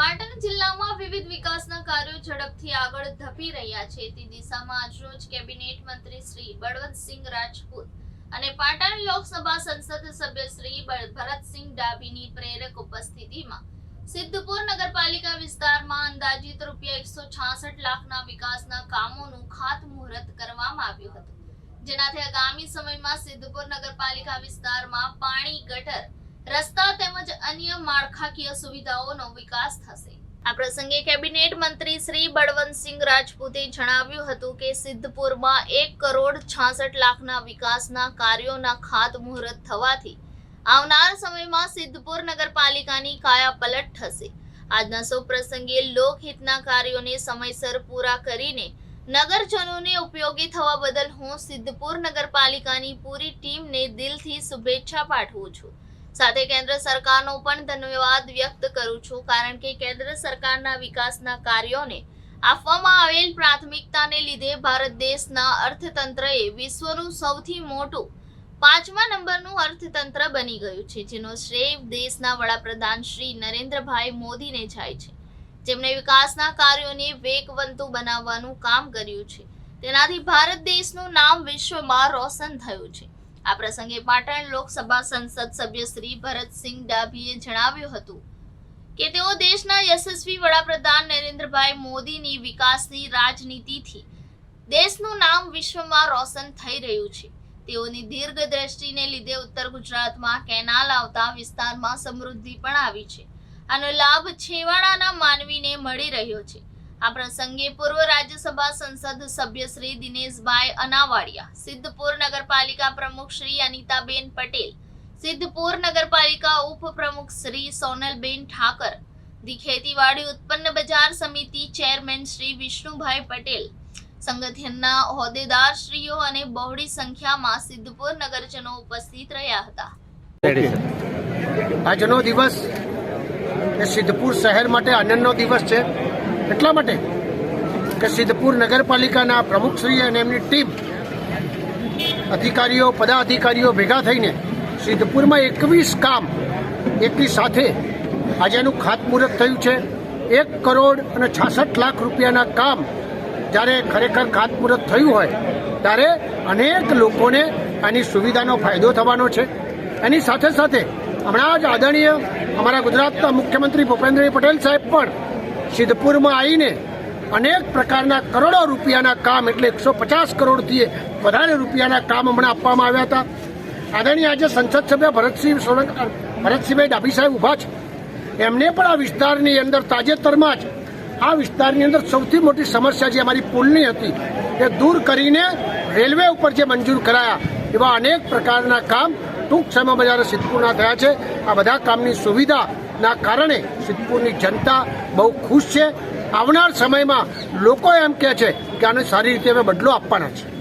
પાટણ જિલ્લામાં વિવિધ વિકાસના કાર્યો ઝડપથી આગળ ધપી રહ્યા છે. તે દિશામાં આજરોજ કેબિનેટ મંત્રી શ્રી બળવંતસિંહ રાજપૂત અને પાટણ લોકસભા સંસદ સભ્ય શ્રી ભરતસિંહ ડાભીની પ્રેરક ઉપસ્થિતિમાં સિદ્ધપુર નગરપાલિકા વિસ્તારમાં અંદાજિત રૂપિયા એકસો છાસઠ લાખના વિકાસના કામોનું ખાતમુહૂર્ત કરવામાં આવ્યું હતું. જેનાથી આગામી સમયમાં સિદ્ધપુર નગરપાલિકા વિસ્તારમાં પાણી ગટર રસ્તા તેમજ અન્ય માળખાકીય સુવિધાઓનો વિકાસ થશે. આ પ્રસંગે કેબિનેટ મંત્રી શ્રી બળવંતસિંહ રાજપૂતે જણાવ્યું હતું કે સિદ્ધપુરમાં એક કરોડ છાસઠ લાખના વિકાસના કાર્યોના ખાતમુહૂર્ત થવાથી આવનાર સમયમાં સિદ્ધપુર નગરપાલિકાની કાયાપલટ થશે. આજના સૌ પ્રસંગે લોકહિતના કાર્યોને સમયસર પૂરા કરીને નગરજનોને ઉપયોગી થવા બદલ હું સિદ્ધપુર નગરપાલિકાની પૂરી ટીમને દિલથી શુભેચ્છા પાઠવું છું. સાથે કેન્દ્ર સરકારનો પણ ધન્યવાદ વ્યક્ત કરું છું, કારણ કે કેન્દ્ર સરકારના વિકાસના કાર્યોને આપવામાં આવેલ પ્રાથમિકતાને લીધે ભારત દેશના અર્થતંત્રએ વિશ્વનું સૌથી મોટું પાંચમા નંબરનું અર્થતંત્ર બની ગયું છે, જેનો શ્રેય દેશના વડાપ્રધાન શ્રી નરેન્દ્રભાઈ મોદીને જાય છે. જેમણે વિકાસના કાર્યોને વેગવંતુ બનાવવાનું કામ કર્યું છે. તેનાથી ભારત દેશનું નામ વિશ્વમાં રોશન થયું છે. આ પ્રસંગે પાટણ લોકસભા સંસદ સભ્ય શ્રી ભરતસિંહ ડાભીએ જણાવ્યું હતું કે તેઓ દેશના યશસ્વી વડાપ્રધાન નરેન્દ્રભાઈ મોદીની વિકાસની રાજનીતિથી દેશનું નામ વિશ્વમાં રોશન થઈ રહ્યું છે. તેઓની દીર્ઘ દ્રષ્ટિને લીધે ઉત્તર ગુજરાતમાં કેનાલ આવતા વિસ્તારમાં સમૃદ્ધિ પણ આવી છે. આનો લાભ છેવાડાના માનવીને મળી રહ્યો છે. આ પ્રસંગે પૂર્વ રાજ્યસભા સંસદ સભ્ય શ્રી દિનેશભાઈ અનાવાડિયા, સિદ્ધપુર નગરપાલિકા પ્રમુખ શ્રી અનિતાબેન પટેલ, સિદ્ધપુર નગરપાલિકા ઉપપ્રમુખ શ્રી સોનલબેન ઠાકર, ધી ખેતીવાડી ઉત્પન્ન બજાર સમિતિ ચેરમેન શ્રી વિષ્ણુભાઈ પટેલ, સંગઠનના હોદ્દેદારશ્રીઓ અને બહોળી સંખ્યામાં સિદ્ધપુર નગરજનો ઉપસ્થિત રહ્યા હતા. આજનો દિવસ એ સિદ્ધપુર શહેર માટે આનંદનો દિવસ છે. એટલા માટે કે સિદ્ધપુર નગરપાલિકાના પ્રમુખશ્રી અને એમની ટીમ અધિકારીઓ, પદાધિકારીઓ ભેગા થઈને સિદ્ધપુરમાં એકવીસ કામ એકની સાથે આજે એનું ખાતમુહૂર્ત થયું છે. એક કરોડ અને છાસઠ લાખ રૂપિયાના કામ જ્યારે ખરેખર ખાતમુહૂર્ત થયું હોય ત્યારે અનેક લોકોને આની સુવિધાનો ફાયદો થવાનો છે. એની સાથે સાથે હમણાં જ આદરણીય અમારા ગુજરાતના મુખ્યમંત્રી ભૂપેન્દ્રભાઈ પટેલ સાહેબ પણ સિદ્ધપુરમાં આવીને અનેક પ્રકારના કરોડો રૂપિયાના કામ, એટલે એકસો પચાસ કરોડથી વધારે રૂપિયાના કામ હમણાં આપવામાં આવ્યા હતા. આદરણીય આજે સંસદ સભ્ય ભરતસિંહ સોલંક ભરતસિંહભાઈ ડાભી સાહેબ ઊભા છે. એમને પણ આ વિસ્તારની અંદર તાજેતરમાં જ, આ વિસ્તારની અંદર સૌથી મોટી સમસ્યા જે અમારી પુલની હતી, એ દૂર કરીને રેલવે ઉપર જે મંજૂર કરાયા, એવા અનેક પ્રકારના કામ ટૂંક સમયમાં જ્યારે સિદ્ધપુરના થયા છે. આ બધા કામની સુવિધાના કારણે સિદ્ધપુરની જનતા બહુ ખુશ છે. આવનાર સમયમાં લોકો એમ કહે છે કે આને સારી રીતે અમે બદલો આપવાના છે.